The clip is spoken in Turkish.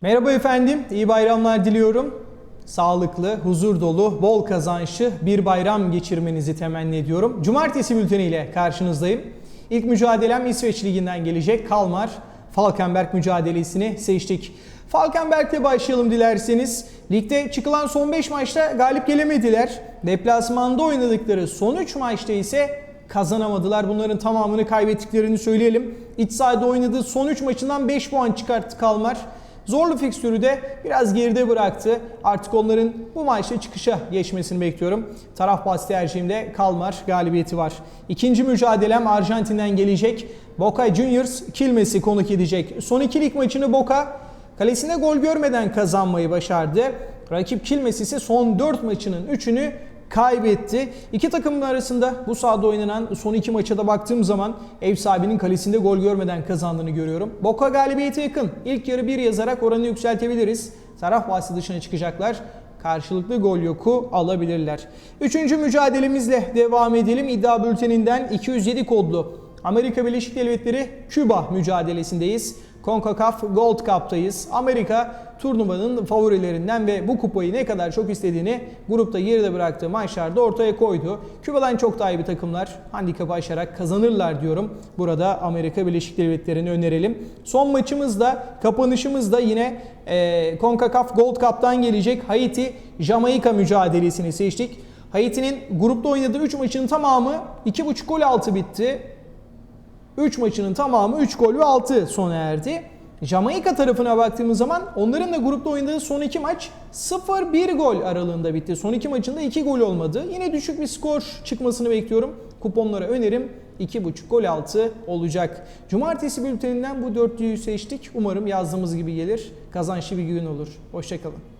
Merhaba efendim, iyi bayramlar diliyorum. Sağlıklı, huzur dolu, bol kazançlı bir bayram geçirmenizi temenni ediyorum. Cumartesi bülteniyle karşınızdayım. İlk mücadelem İsveç Ligi'nden gelecek Kalmar Falkenberg mücadelesini seçtik. Falkenberg'le başlayalım dilerseniz. Ligde çıkılan son 5 maçta galip gelemediler. Deplasmanda oynadıkları son 3 maçta ise kazanamadılar. Bunların tamamını kaybettiklerini söyleyelim. İç sahada oynadığı son 3 maçından 5 puan çıkarttı Kalmar. Zorlu fikstürü de biraz geride bıraktı. Artık onların bu maçta çıkışa geçmesini bekliyorum. Taraf bas tercihimde Kalmar galibiyeti var. İkinci mücadelem Arjantin'den gelecek. Boca Juniors Kilmes'i konuk edecek. Son iki lig maçını Boca kalesine gol görmeden kazanmayı başardı. Rakip Kilmes ise son 4 maçının 3'ünü kaybetti. İki takımın arasında bu sahada oynanan son iki maça da baktığım zaman ev sahibinin kalesinde gol görmeden kazandığını görüyorum. Boca galibiyete yakın. İlk yarı bir yazarak oranı yükseltebiliriz. Taraf bahsi dışına çıkacaklar. Karşılıklı gol yoku alabilirler. Üçüncü mücadelemizle devam edelim. İddia bülteninden 207 kodlu Amerika Birleşik Devletleri Küba mücadelesindeyiz. CONCACAF Gold Cup'tayız. Amerika turnuvanın favorilerinden ve bu kupayı ne kadar çok istediğini grupta geride bıraktığı maçlarda ortaya koydu. Küba'dan çok daha iyi bir takımlar handikapı aşarak kazanırlar diyorum. Burada Amerika Birleşik Devletleri'ni önerelim. Son maçımız da kapanışımız da yine e, CONCACAF Gold Cup'tan gelecek Haiti Jamaika mücadelesini seçtik. Haiti'nin grupta oynadığı 3 maçın tamamı 2.5 gol altı bitti. 3 maçının tamamı 3 gol ve 6 sona erdi. Jamaika tarafına baktığımız zaman onların da grupta oynadığı son 2 maç 0-1 gol aralığında bitti. Son 2 maçında 2 gol olmadı. Yine düşük bir skor çıkmasını bekliyorum. Kuponlara önerim 2.5 gol altı olacak. Cumartesi bülteninden bu dörtlüyü seçtik. Umarım yazdığımız gibi gelir. Kazançlı bir gün olur. Hoşçakalın.